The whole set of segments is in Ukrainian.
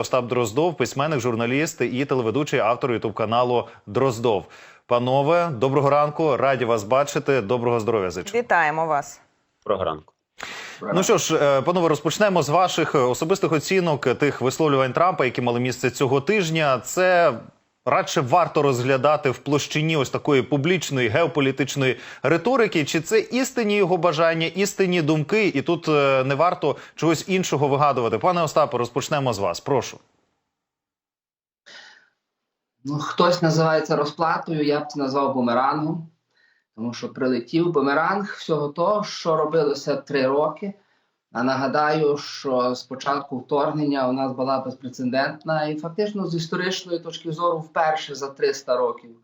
Остап Дроздов, письменник, журналіст і телеведучий автор ютуб каналу Дроздов. Панове, доброго ранку, раді вас бачити. Доброго здоров'я зичу. Вітаємо вас. Доброго ранку. Ну що ж, е, панове, розпочнемо з ваших е, особистих оцінок тих висловлювань Трампа, які мали місце цього тижня. Це радше варто розглядати в площині ось такої публічної геополітичної риторики. Чи це істинні його бажання, істинні думки, і тут е, не варто чогось іншого вигадувати. Пане Остапе, розпочнемо з вас. Прошу. Ну, хтось називає це розплатою, я б це назвав бумерангом, тому що прилетів бумеранг всього того, що робилося три роки. А нагадаю, що з початку вторгнення у нас була безпрецедентна і фактично з історичної точки зору вперше за 300 років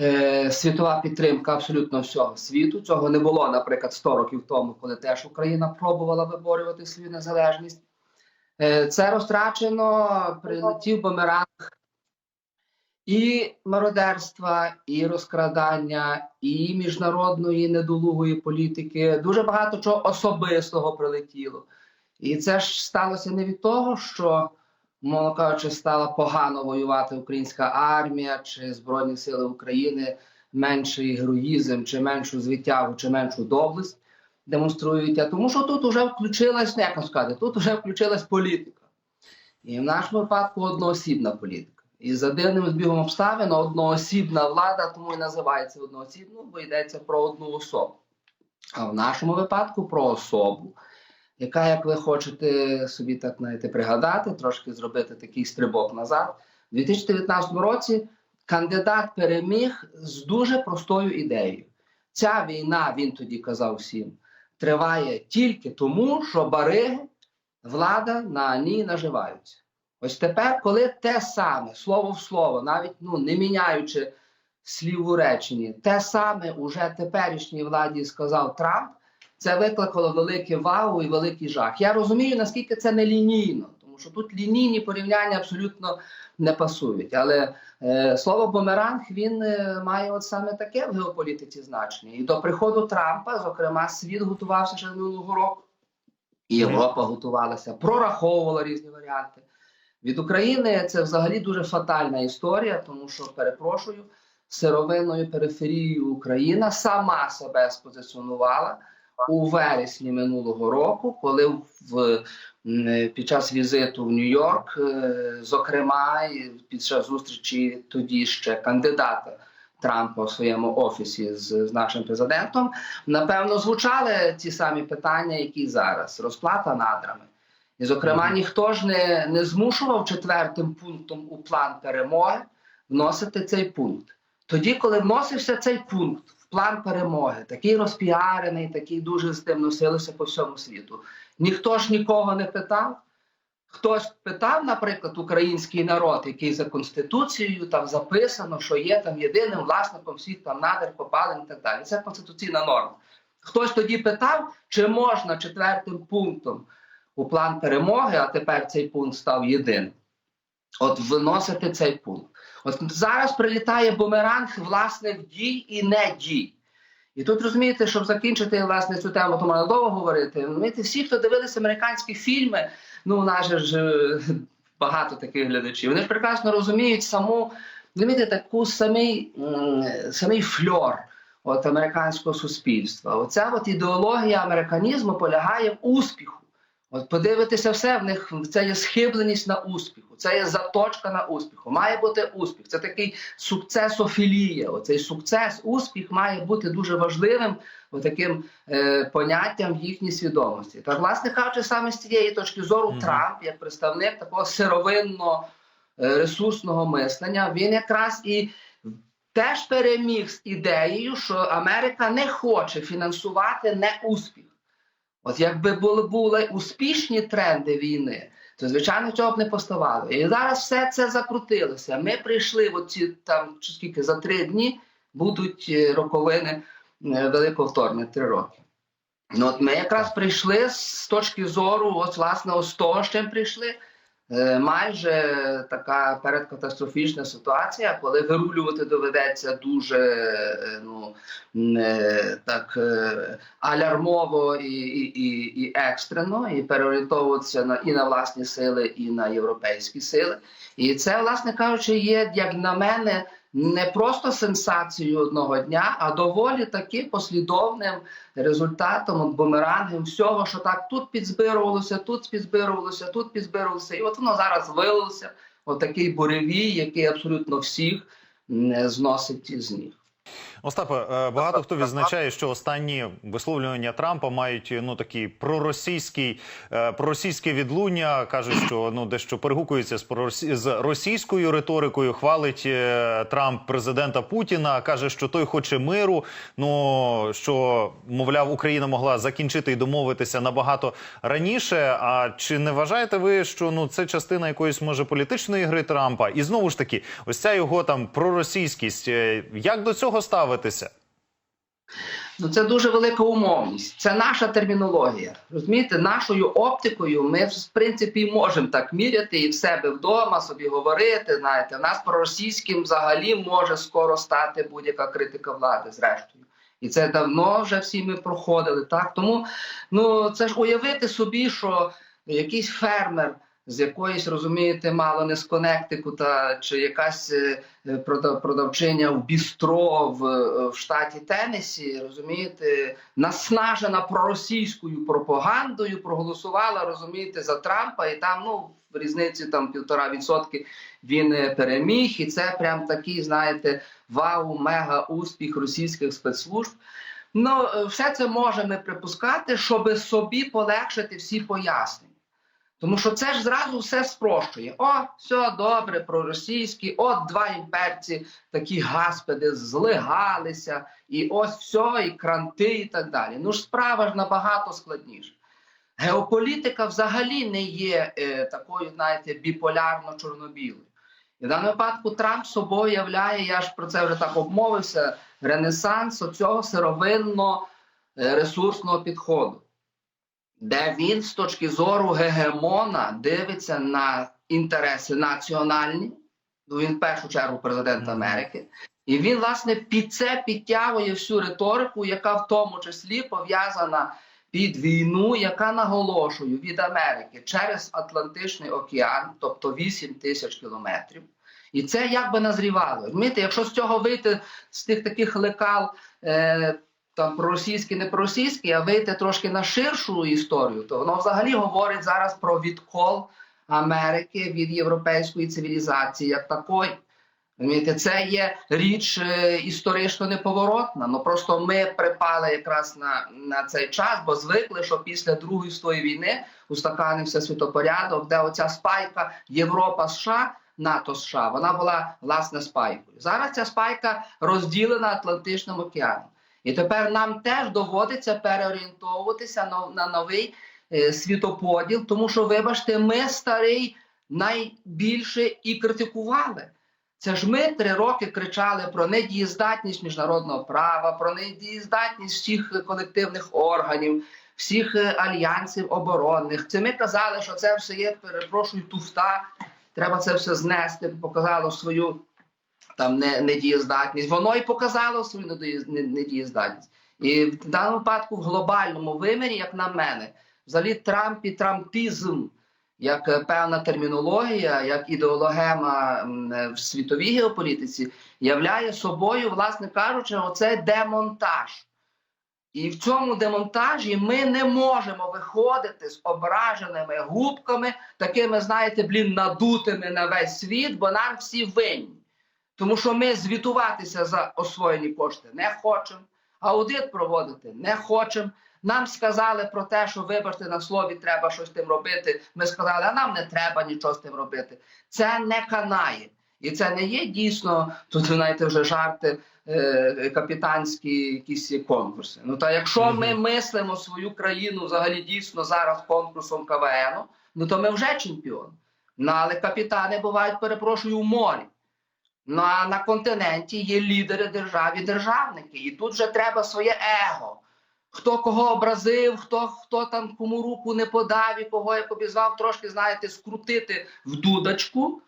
е, світова підтримка абсолютно всього світу. Цього не було, наприклад, 100 років тому, коли теж Україна пробувала виборювати свою незалежність. Е, це розтрачено, прилетів бумеранг і мародерства, і розкрадання, і міжнародної недолугої політики. Дуже багато чого особистого прилетіло. І це ж сталося не від того, що, мовно кажучи, стала погано воювати українська армія чи Збройні Сили України, менший героїзм, чи меншу звитягу, чи меншу доблесть демонструють. А тому що тут вже включилась, ну, як сказати, тут вже включилась політика. І в нашому випадку одноосібна політика. І за дивним збігом обставин одноосібна влада, тому і називається одноосібно, бо йдеться про одну особу. А в нашому випадку про особу, яка, як ви хочете собі так знаєте, пригадати, трошки зробити такий стрибок назад. У 2019 році кандидат переміг з дуже простою ідеєю. Ця війна, він тоді казав всім, триває тільки тому, що бариги, влада на ній наживаються. Ось тепер, коли те саме слово в слово, навіть ну не міняючи слів у реченні, те саме уже теперішній владі сказав Трамп, це викликало велике вау і великий жах. Я розумію, наскільки це не лінійно, тому що тут лінійні порівняння абсолютно не пасують. Але е, слово бумеранг він е, має от саме таке в геополітиці значення. І до приходу Трампа, зокрема, світ готувався ще з минулого року, і Європа готувалася, прораховувала різні варіанти. Від України це взагалі дуже фатальна історія, тому що перепрошую, сировинною периферією Україна сама себе спозиціонувала у вересні минулого року, коли в під час візиту в Нью-Йорк, е, зокрема, під час зустрічі тоді ще кандидата Трампа у своєму офісі з, з нашим президентом, напевно, звучали ті самі питання, які зараз: розплата надрами. І, зокрема, ніхто ж не, не змушував четвертим пунктом у план перемоги вносити цей пункт. Тоді, коли вносився цей пункт в план перемоги, такий розпіарений, такий дуже з тим носилося по всьому світу, ніхто ж нікого не питав. Хтось питав, наприклад, український народ, який за конституцією там записано, що є там єдиним власником всіх там надр, попалень і так далі. Це конституційна норма. Хтось тоді питав, чи можна четвертим пунктом у план перемоги, а тепер цей пункт став єдиним. От виносити цей пункт. От зараз прилітає бумеранг власних дій і не дій. І тут розумієте, щоб закінчити власне цю тему, то можна довго говорити. Розумієте, всі, хто дивилися американські фільми, ну у нас ж е, багато таких глядачів, вони ж прекрасно розуміють саму, розумієте, таку самий, самий фльор от американського суспільства. Оця от ідеологія американізму полягає в успіху. От подивитися все, в них це є схибленість на успіху, це є заточка на успіху. Має бути успіх. Це такий сукцесофілія. Оцей сукцес, успіх має бути дуже важливим таким е, поняттям в їхній свідомості. Та, власне кажучи, саме з цієї точки зору, Мгм. Трамп, як представник такого сировинно е, ресурсного мислення, він якраз і теж переміг з ідеєю, що Америка не хоче фінансувати неуспіх. От якби були, були успішні тренди війни, то звичайно цього б не поставало. І зараз все це закрутилося. Ми прийшли в оці там скільки за три дні будуть е, роковини е, великого вторгнення, три роки. Ну от ми якраз прийшли з точки зору, от власне, з того, з чим прийшли. Е, майже така передкатастрофічна ситуація, коли вирулювати доведеться дуже е, ну, е, так алярмово і, і, і екстрено, і переорієнтовуватися на і на власні сили, і на європейські сили. І це, власне кажучи, є як на мене. Не просто сенсацією одного дня, а доволі таки послідовним результатом, от бумерангом всього, що так тут підзбирувалося, тут підзбирувалося, тут підзбирувалося. І от воно зараз вилилося отакий такий буревій, який абсолютно всіх м, зносить з ніг. Остапе, е, багато хто відзначає, що останні висловлювання Трампа мають ну такі проросійський е, проросійське відлуння. кажуть, що ну дещо перегукується з проросі... з російською риторикою. Хвалить е, Трамп президента Путіна. каже, що той хоче миру. Ну що мовляв, Україна могла закінчити і домовитися набагато раніше. А чи не вважаєте ви, що ну це частина якоїсь може політичної гри Трампа? І знову ж таки, ось ця його там проросійськість. е, Як до цього ставитися? Ну, це дуже велика умовність. Це наша термінологія. Розумієте, нашою оптикою ми в принципі можемо так міряти і в себе вдома собі говорити. Знаєте, нас проросійським взагалі може скоро стати будь-яка критика влади, зрештою. І це давно вже всі ми проходили. Так тому ну це ж уявити собі, що якийсь фермер з якоїсь, розумієте, мало не з Коннектикута, чи якась е, продавчиня в бістро в, е, в штаті Теннессі, розумієте, наснажена проросійською пропагандою, проголосувала, розумієте, за Трампа, і там, ну, в різниці там півтора відсотки він е, переміг, і це прям такий, знаєте, вау, мега успіх російських спецслужб. Ну, е, все це можемо припускати, щоб собі полегшити всі пояснення. Тому що це ж зразу все спрощує. О, все добре, проросійські, от два імперці, такі гаспеди, злигалися, і ось все, і кранти, і так далі. Ну ж справа ж набагато складніша. Геополітика взагалі не є е, такою, знаєте, біполярно-чорнобілою. І в даному випадку Трамп собою являє, я ж про це вже так обмовився, ренесанс оцього сировинно-ресурсного підходу де він з точки зору гегемона дивиться на інтереси національні, ну він в першу чергу президент Америки, і він, власне, під це підтягує всю риторику, яка в тому числі пов'язана під війну, яка наголошую від Америки через Атлантичний океан, тобто 8 тисяч кілометрів. І це якби назрівало. Розумієте, якщо з цього вийти з тих таких лекал. Е, там проросійський, не проросійський, а вийти трошки на ширшу історію, то воно взагалі говорить зараз про відкол Америки від європейської цивілізації як такої. Розумієте, це є річ е, історично неповоротна. Ну просто ми припали якраз на, на цей час, бо звикли, що після Другої світової війни устаканився світопорядок, де оця спайка Європа США. НАТО США, вона була власне спайкою. Зараз ця спайка розділена Атлантичним океаном. І тепер нам теж доводиться переорієнтовуватися на, новий е, світоподіл, тому що, вибачте, ми старий найбільше і критикували. Це ж ми три роки кричали про недієздатність міжнародного права, про недієздатність всіх колективних органів, всіх е, альянсів оборонних. Це ми казали, що це все є, перепрошую, туфта. Треба це все знести, показало свою там не, недієздатність. Воно і показало свою недіє- недієздатність. І в даному випадку в глобальному вимірі, як на мене, взагалі Трамп і трампізм, як е, певна термінологія, як ідеологема е, в світовій геополітиці, являє собою, власне кажучи, оцей демонтаж. І в цьому демонтажі ми не можемо виходити з ображеними губками, такими, знаєте, блін, надутими на весь світ, бо нам всі винні. Тому що ми звітуватися за освоєні кошти не хочемо, аудит проводити не хочемо. Нам сказали про те, що вибачте на слові треба щось з тим робити. Ми сказали, а нам не треба нічого з тим робити. Це не канає. І це не є дійсно, тут знаєте, вже жарти е, капітанські якісь конкурси. Ну та якщо ми мислимо свою країну взагалі дійсно зараз конкурсом КВН, ну то ми вже чемпіон. Ну але капітани бувають, перепрошую, у морі. Ну а на континенті є лідери держав і державники. І тут вже треба своє его. хто кого образив, хто, хто там кому руку не подав і кого як обізвав, трошки, знаєте, скрутити в дудочку.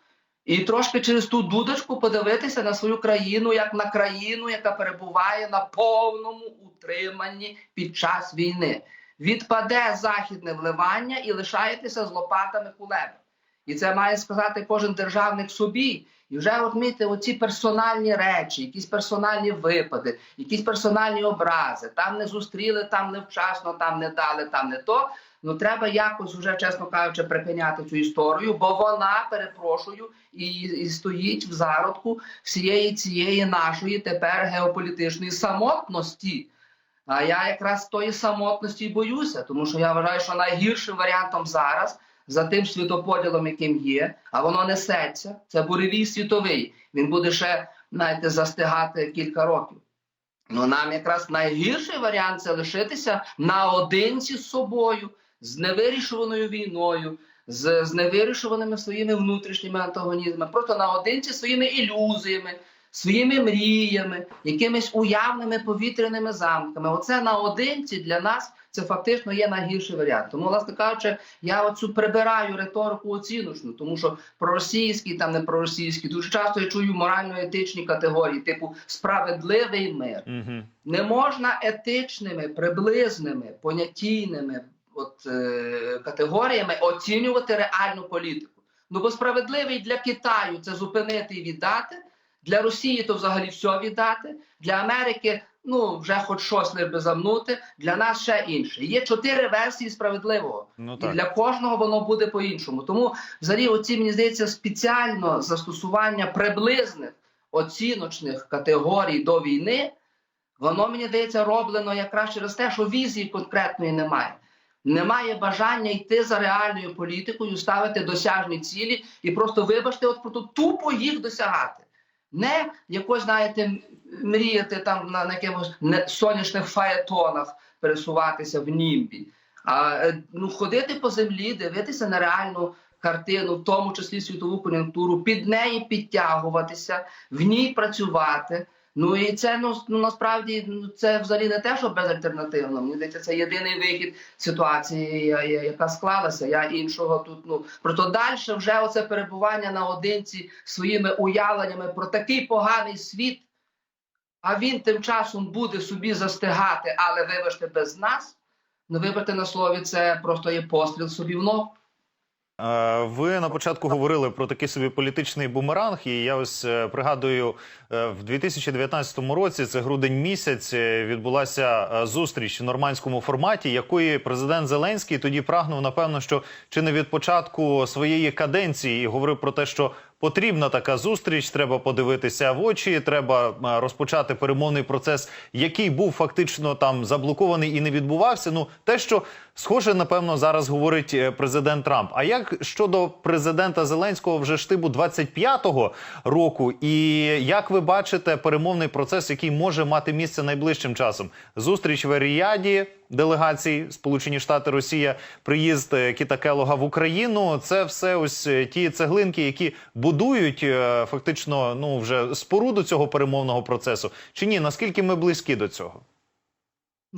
І трошки через ту дудочку подивитися на свою країну як на країну, яка перебуває на повному утриманні під час війни. Відпаде західне вливання і лишаєтеся з лопатами кулеби. І це має сказати кожен державник собі. І вже от міти оці персональні речі, якісь персональні випади, якісь персональні образи. Там не зустріли, там невчасно, там не дали, там не то. Ну треба якось вже, чесно кажучи, припиняти цю історію, бо вона, перепрошую, і, і стоїть в зародку всієї цієї нашої тепер геополітичної самотності. А я якраз тої самотності й боюся, тому що я вважаю, що найгіршим варіантом зараз, за тим світоподілом, яким є, а воно несеться, це буревій світовий. Він буде ще, знаєте, застигати кілька років. Ну нам якраз найгірший варіант це лишитися наодинці з собою, з невирішуваною війною, з, з невирішуваними своїми внутрішніми антагонізмами, просто наодинці своїми ілюзіями, своїми мріями, якимись уявними повітряними замками. Оце наодинці для нас це фактично є найгірший варіант. Тому, власне кажучи, я оцю прибираю риторику оціночну, тому що проросійські, там не проросійські, дуже часто я чую морально-етичні категорії, типу справедливий мир. Угу. Не можна етичними, приблизними, понятійними от, е, категоріями оцінювати реальну політику. Ну бо справедливий для Китаю це зупинити і віддати, для Росії то взагалі все віддати, для Америки ну вже хоч щось лиш би замнути, для нас ще інше. Є чотири версії справедливого. Ну І для кожного воно буде по-іншому. Тому, взагалі, оці, мені здається, спеціально застосування приблизних оціночних категорій до війни, воно, мені здається, роблено якраз через те, що візії конкретної немає. Немає бажання йти за реальною політикою, ставити досяжні цілі і просто, вибачте, от просто тупо їх досягати. Не якось, знаєте, мріяти там на, на якихось не- сонячних фаетонах пересуватися в німбі, а е, ну, ходити по землі, дивитися на реальну картину, в тому числі світову кон'юнктуру, під неї підтягуватися, в ній працювати. Ну і це ну, ну насправді ну, це взагалі не те, що безальтернативно. Мені здається, це єдиний вихід ситуації, яка склалася. Я іншого тут ну просто далі вже оце перебування наодинці своїми уявленнями про такий поганий світ. А він тим часом буде собі застигати, але вибачте без нас. Ну, вибачте на слові, це просто є постріл собі в ногу. Е, Ви на початку говорили про такий собі політичний бумеранг, і я ось е, пригадую, е, в 2019 році, це грудень місяць, відбулася зустріч в нормандському форматі, якої президент Зеленський тоді прагнув, напевно, що чи не від початку своєї каденції і говорив про те, що потрібна така зустріч, треба подивитися в очі, треба розпочати перемовний процес, який був фактично там заблокований і не відбувався. Ну те, що схоже, напевно, зараз говорить е, президент Трамп. А як щодо президента Зеленського вже штибу 25-го року, і як ви бачите перемовний процес, який може мати місце найближчим часом? Зустріч в Еріаді делегацій Сполучені Штати Росія, приїзд е, Кіта Келога в Україну. Це все ось е, ті цеглинки, які будують фактично ну вже споруду цього перемовного процесу. Чи ні? Наскільки ми близькі до цього?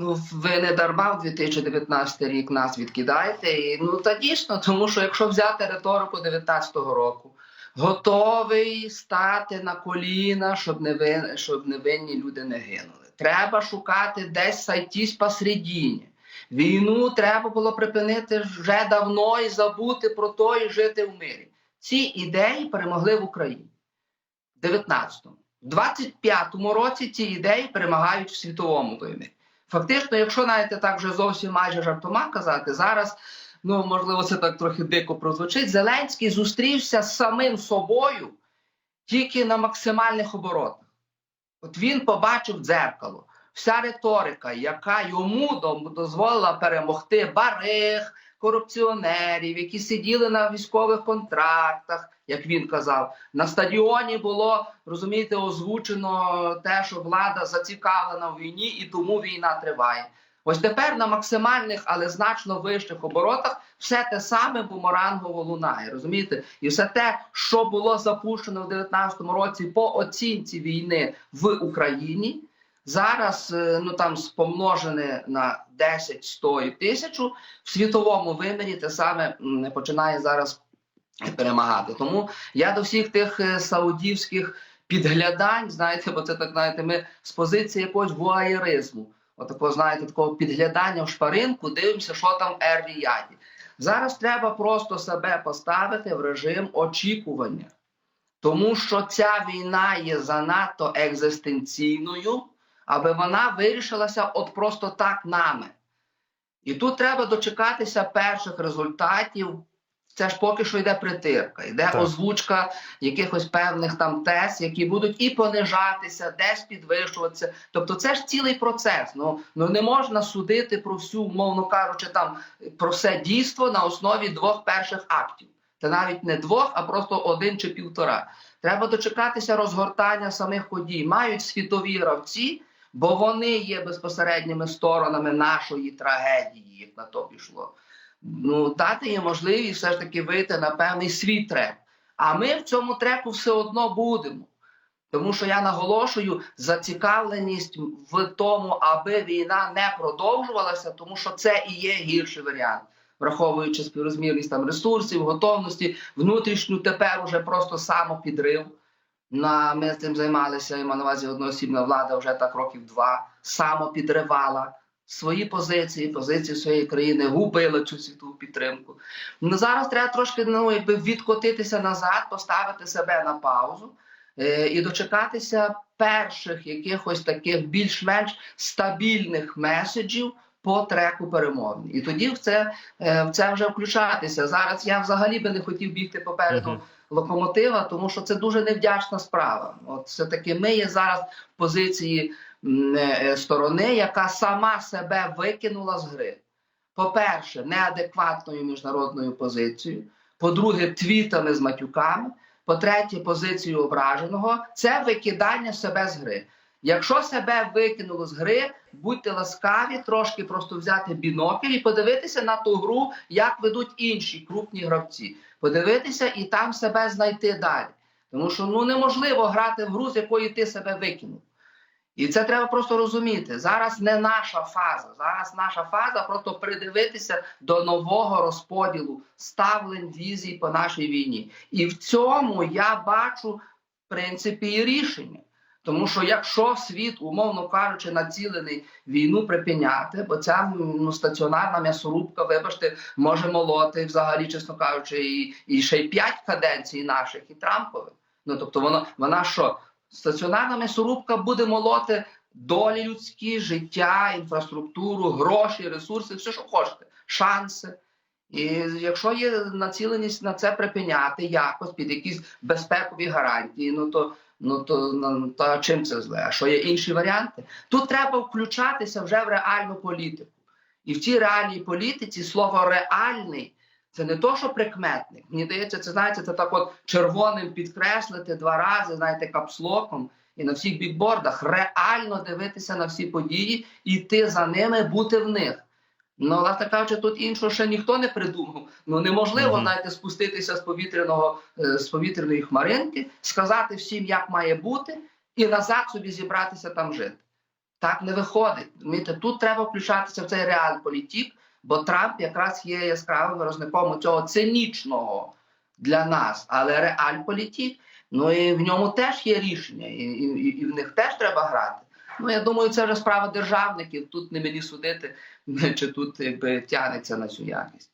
Ну, ви не дарма в 2019 рік нас відкидаєте. І, ну та дійсно, тому що якщо взяти риторику 19-го року, готовий стати на коліна, щоб не вин... щоб невинні люди не гинули. Треба шукати десь сайтісь посередині. Війну треба було припинити вже давно і забути про то і жити в мирі. Ці ідеї перемогли в Україні. В 19-му. В 25-му році ці ідеї перемагають в світовому вимірі. Фактично, якщо навіть так вже зовсім майже жартома казати, зараз, ну можливо, це так трохи дико прозвучить. Зеленський зустрівся з самим собою тільки на максимальних оборотах. От він побачив дзеркало. Вся риторика, яка йому дозволила перемогти бариг, корупціонерів, які сиділи на військових контрактах, як він казав, на стадіоні було розумієте, озвучено те, що влада зацікавлена в війні, і тому війна триває. Ось тепер на максимальних, але значно вищих оборотах все те саме бумерангово лунає. Розумієте? І все те, що було запущено в 19-му році по оцінці війни в Україні, зараз е, ну там спомножене на 10, 100 і 1000, в світовому вимірі те саме починає зараз перемагати. Тому я до всіх тих е, саудівських підглядань, знаєте, бо це так знаєте, ми з позиції якогось вуаєризму, отакого, знаєте, такого підглядання в шпаринку, дивимося, що там в Ер-Ріяді. Зараз треба просто себе поставити в режим очікування. Тому що ця війна є занадто екзистенційною, аби вона вирішилася от просто так нами. І тут треба дочекатися перших результатів. Це ж поки що йде притирка, йде Так. озвучка якихось певних там тез, які будуть і понижатися, десь підвищуватися. Тобто, це ж цілий процес. Ну, ну не можна судити про всю, мовно кажучи, там про все дійство на основі двох перших актів. Та навіть не двох, а просто один чи півтора. Треба дочекатися розгортання самих подій. Мають світові гравці, бо вони є безпосередніми сторонами нашої трагедії, як на то пішло. Ну, дати їм можливість все ж таки вийти на певний свій трек. А ми в цьому треку все одно будемо. Тому що я наголошую зацікавленість в тому, аби війна не продовжувалася, тому що це і є гірший варіант, враховуючи співрозмірність там ресурсів, готовності, внутрішню тепер уже просто самопідрив. На ми цим займалися, і на увазі одноосібна влада вже так років два самопідривала свої позиції, позиції своєї країни, губила цю світову підтримку. Ну зараз треба трошки ну, якби відкотитися назад, поставити себе на паузу е, і дочекатися перших якихось таких більш-менш стабільних меседжів по треку перемовин. І тоді в це, е, в це вже включатися. Зараз я взагалі би не хотів бігти попереду Мгм. Локомотива, тому що це дуже невдячна справа. От все таки ми є зараз в позиції е, сторони, яка сама себе викинула з гри. По-перше, неадекватною міжнародною позицією. По-друге, твітами з матюками. По-третє, позицією ображеного це викидання себе з гри. Якщо себе викинуло з гри, будьте ласкаві, трошки просто взяти бінокль і подивитися на ту гру, як ведуть інші крупні гравці. Подивитися і там себе знайти далі. Тому що ну неможливо грати в гру, з якої ти себе викинув. І це треба просто розуміти. Зараз не наша фаза. Зараз наша фаза просто придивитися до нового розподілу ставлень візій по нашій війні. І в цьому я бачу в принципі і рішення. Тому що якщо світ, умовно кажучи, націлений війну припиняти, бо ця ну, стаціонарна м'ясорубка, вибачте, може молоти взагалі, чесно кажучи, і, і ще й п'ять каденцій наших, і Трампових. Ну тобто, вона, вона що? Стаціонарна м'ясорубка буде молоти долі людські, життя, інфраструктуру, гроші, ресурси, все, що хочете, шанси. І якщо є націленість на це припиняти якось під якісь безпекові гарантії, ну то ну то, ну, чим це зле? А що є інші варіанти? Тут треба включатися вже в реальну політику. І в цій реальній політиці слово реальний це не то, що прикметник. Мені здається, це знаєте, це так от червоним підкреслити два рази, знаєте, капслоком і на всіх бікбордах реально дивитися на всі події, іти за ними, бути в них. Ну, власне кажучи, тут іншого ще ніхто не придумав. Ну неможливо, Мгм. знаєте, спуститися з повітряного е, з повітряної хмаринки, сказати всім, як має бути, і назад собі зібратися там жити. Так не виходить. Розумієте, Тут треба включатися в цей реал політик, бо Трамп якраз є яскравим виразником цього цинічного для нас, але реаль політик. Ну і в ньому теж є рішення, і, і, і в них теж треба грати. Ну я думаю, це вже справа державників. Тут не мені судити, чи тут якби тягнеться на цю якість.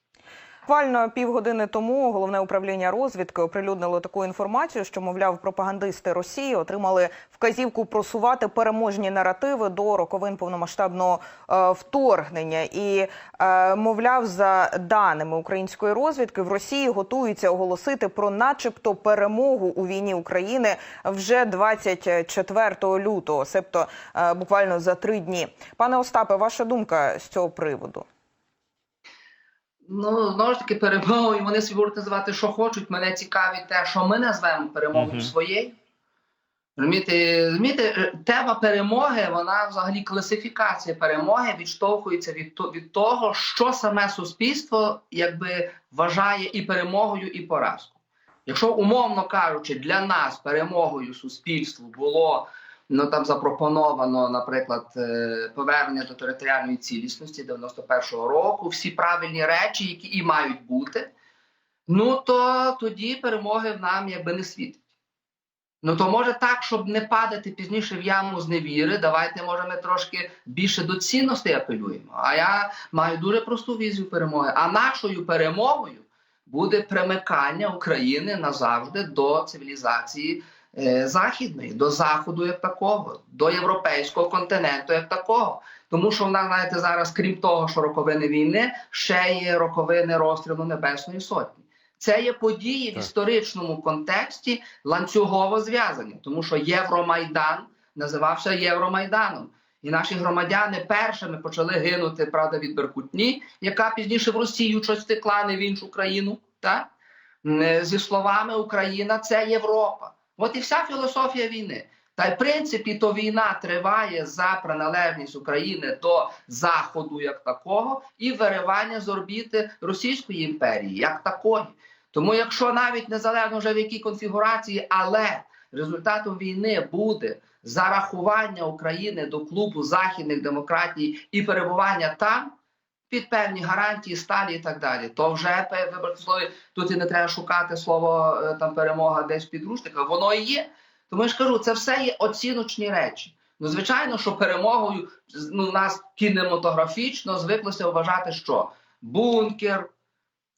Буквально півгодини тому головне управління розвідки оприлюднило таку інформацію, що мовляв пропагандисти Росії отримали вказівку просувати переможні наративи до роковин повномасштабного е, вторгнення. І е, мовляв, за даними української розвідки, в Росії готуються оголосити про, начебто, перемогу у війні України вже 24 лютого, себто е, буквально за три дні. Пане Остапе, ваша думка з цього приводу? Ну, знову ж таки, перемогою вони собі будуть називати, що хочуть. Мене цікавить те, що ми назвемо перемогою Мгм. своєю. Розумієте, розумієте, тема перемоги, вона взагалі класифікація перемоги відштовхується від, від того, що саме суспільство якби вважає і перемогою, і поразкою. Якщо, умовно кажучи, для нас перемогою суспільству було Ну там запропоновано, наприклад, е, повернення до територіальної цілісності 91-го року, всі правильні речі, які і мають бути. Ну то тоді перемоги в нам якби не світить. Ну то може так, щоб не падати пізніше в яму з невіри, давайте може ми трошки більше до цінностей апелюємо. А я маю дуже просту візію перемоги. А нашою перемогою буде примикання України назавжди до цивілізації західної, до заходу як такого, до європейського континенту як такого. Тому що в нас, знаєте, зараз, крім того, що роковини війни, ще є роковини розстрілу Небесної Сотні. Це є події в історичному контексті ланцюгово зв'язані, тому що Євромайдан називався Євромайданом. І наші громадяни першими почали гинути, правда, від Беркутні, яка пізніше в Росію щось втекла, не в іншу країну. Так? Зі словами Україна це Європа. От і вся філософія війни. Та й в принципі, то війна триває за приналежність України до Заходу як такого, і виривання з орбіти Російської імперії як такої. Тому, якщо навіть незалежно вже в якій конфігурації, але результатом війни буде зарахування України до клубу західних демократій і перебування там під певні гарантії, сталі і так далі, то вже вибрати слово, тут і не треба шукати слово е, там перемога десь в підручниках, воно і є. Тому я ж кажу, це все є оціночні речі. Ну, звичайно, що перемогою ну, нас кінематографічно звиклося вважати, що бункер,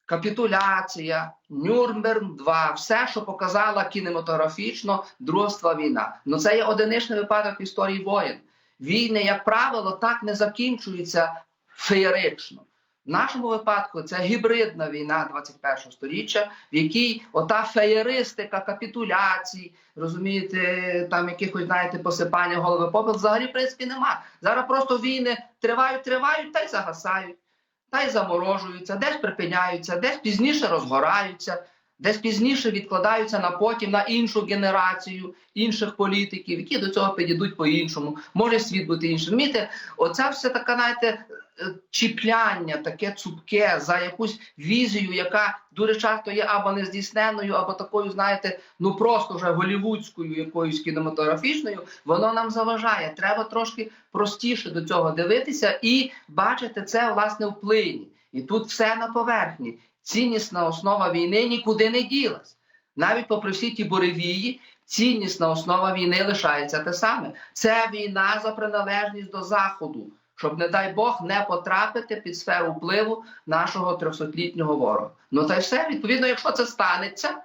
капітуляція, Нюрнберг 2 все, що показала кінематографічно Друга війна. Ну це є одиничний випадок в історії воєн. Війни, як правило, так не закінчуються феєрично. В нашому випадку це гібридна війна 21 століття, в якій ота феєристика капітуляцій, розумієте, там якихось, знаєте, посипання голови попел, взагалі, в принципі, нема. Зараз просто війни тривають, тривають та й загасають, та й заморожуються, десь припиняються, десь пізніше розгораються, десь пізніше відкладаються на потім на іншу генерацію інших політиків, які до цього підійдуть по-іншому. Може світ бути іншим. Розумієте, оця все така, знаєте, чіпляння, таке цупке за якусь візію, яка дуже часто є або нездійсненною, або такою, знаєте, ну просто вже голівудською, якоюсь кінематографічною, воно нам заважає. Треба трошки простіше до цього дивитися і бачити це власне в плині. І тут все на поверхні. Ціннісна основа війни нікуди не ділась. Навіть попри всі ті буревії, ціннісна основа війни лишається те саме. Це війна за приналежність до Заходу, щоб, не дай Бог, не потрапити під сферу впливу нашого трьохсотлітнього ворога. Ну та й все. Відповідно, якщо це станеться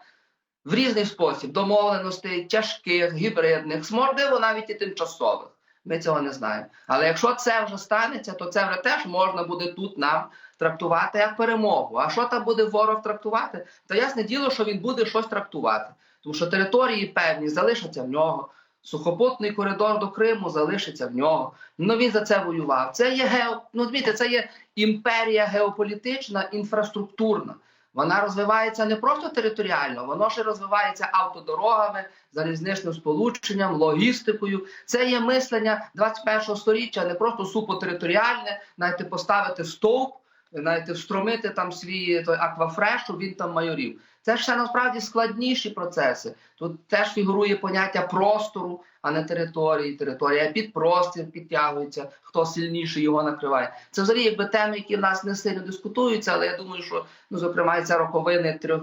в різний спосіб, домовленостей, тяжких, гібридних, можливо, навіть і тимчасових. Ми цього не знаємо. Але якщо це вже станеться, то це вже теж можна буде тут нам трактувати як перемогу. А що там буде ворог трактувати? Та ясне діло, що він буде щось трактувати. Тому що території певні залишаться в нього. Сухопутний коридор до Криму залишиться в нього. Ну він за це воював. Це є гео... ну, дивіться, це є імперія геополітична, інфраструктурна. Вона розвивається не просто територіально, воно ще розвивається автодорогами, залізничним сполученням, логістикою. Це є мислення 21 століття, не просто супо територіальне, знаєте, поставити стовп, знаєте, встромити там свій той аквафреш, щоб він там майорів. Це ж все насправді складніші процеси. Тут теж фігурує поняття простору, а не території. Територія під простір підтягується, хто сильніше його накриває. Це взагалі якби теми, які в нас не сильно дискутуються, але я думаю, що ну, зокрема, ці роковини трьох,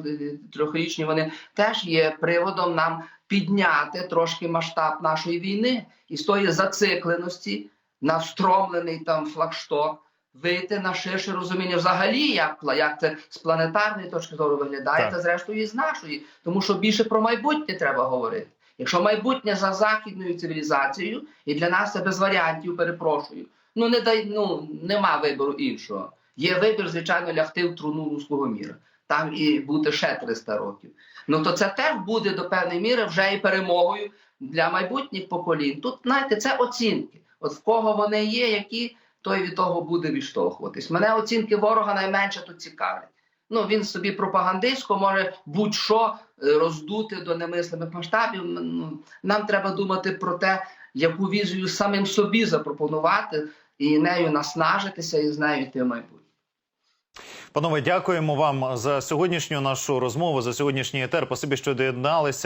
трьохрічні, вони теж є приводом нам підняти трошки масштаб нашої війни і з тої зацикленості на встромлений там флагшток. Вийти на ширше розуміння взагалі, як, як це з планетарної точки зору виглядає, Так. та зрештою і з нашої, тому що більше про майбутнє треба говорити. Якщо майбутнє за західною цивілізацією, і для нас це без варіантів, перепрошую. Ну не дай, ну нема вибору іншого. Є вибір, звичайно, лягти в труну руського міра, там і бути ще 300 років. Ну то це теж буде до певної міри вже і перемогою для майбутніх поколінь. Тут, знаєте, це оцінки. От в кого вони є, які той від того буде відштовхуватись. Мене оцінки ворога найменше тут цікавлять. Ну він собі пропагандистсько може будь-що е, роздути до немислимих масштабів. Ну, Нам треба думати про те, яку візію самим собі запропонувати і нею наснажитися, і з нею йти в майбутнє. Панове, дякуємо вам за сьогоднішню нашу розмову, за сьогоднішній етер. Спасибі, що доєдналися.